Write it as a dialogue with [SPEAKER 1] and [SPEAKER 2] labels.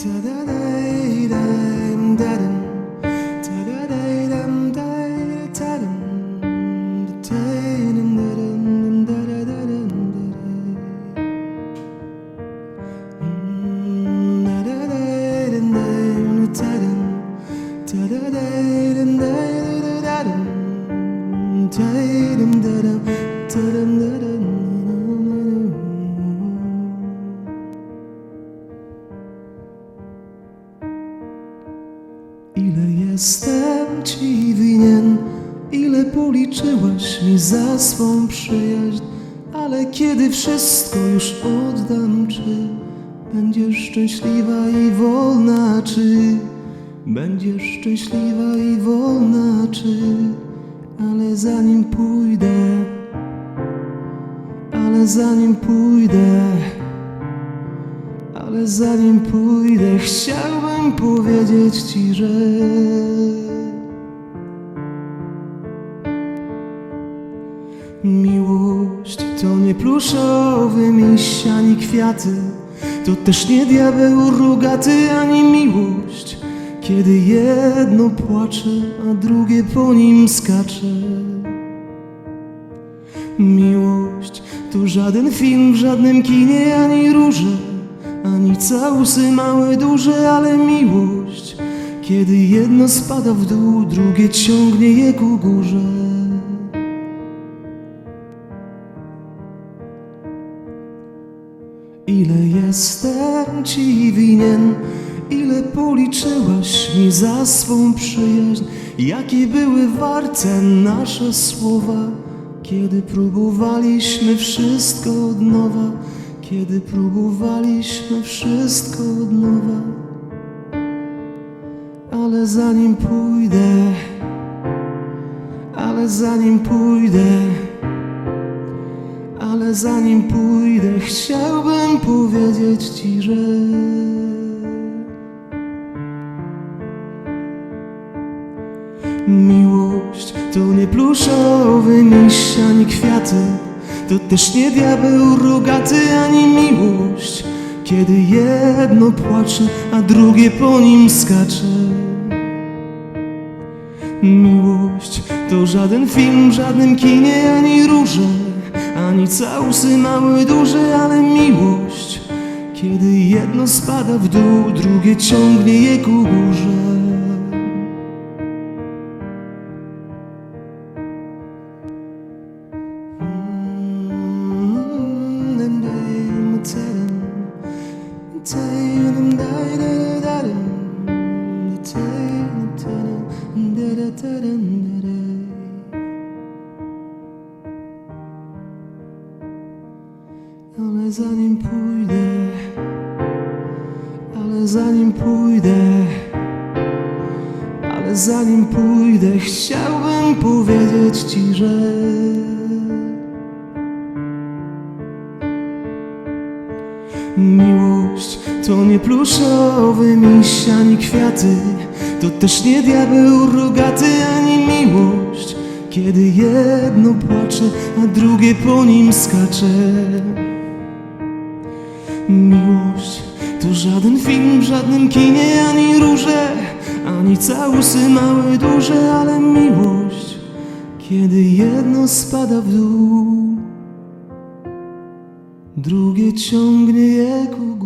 [SPEAKER 1] 괜찮아 내. Jestem ci winien, ile policzyłaś mi za swą przyjaźń, ale kiedy wszystko już oddam, czy będziesz szczęśliwa i wolna, czy będziesz szczęśliwa i wolna, czy ale zanim pójdę, ale zanim pójdę. Ale zanim pójdę, chciałbym powiedzieć ci, że miłość to nie pluszowy miś ani kwiaty, to też nie diabeł rogaty ani miłość, kiedy jedno płacze, a drugie po nim skacze. Miłość to żaden film w żadnym kinie, ani róże, ani całusy małe, duże, ale miłość, kiedy jedno spada w dół, drugie ciągnie je ku górze. Ile jestem ci winien, ile policzyłaś mi za swą przyjaźń, jakie były warte nasze słowa, kiedy próbowaliśmy wszystko od nowa, kiedy próbowaliśmy wszystko od nowa. Ale zanim pójdę, ale zanim pójdę, ale zanim pójdę, chciałbym powiedzieć ci, że miłość to nie pluszowy miś ani kwiaty, to też nie diabeł rogaty ani miłość, kiedy jedno płacze, a drugie po nim skacze. Miłość to żaden film żadnym kinie, ani róże, ani całusy małe, duże, ale miłość, kiedy jedno spada w dół, drugie ciągnie je ku górze. Ale zanim pójdę, ale zanim pójdę, ale zanim pójdę, chciałbym powiedzieć ci, że Miłość to nie pluszowy miś ani kwiaty, to też nie diabeł rogaty ani miłość, kiedy jedno płacze, a drugie po nim skacze. Miłość to żaden film w żadnym kinie, ani róże, ani całusy małe, duże, ale miłość, kiedy jedno spada w dół, drugie ciągnie je ku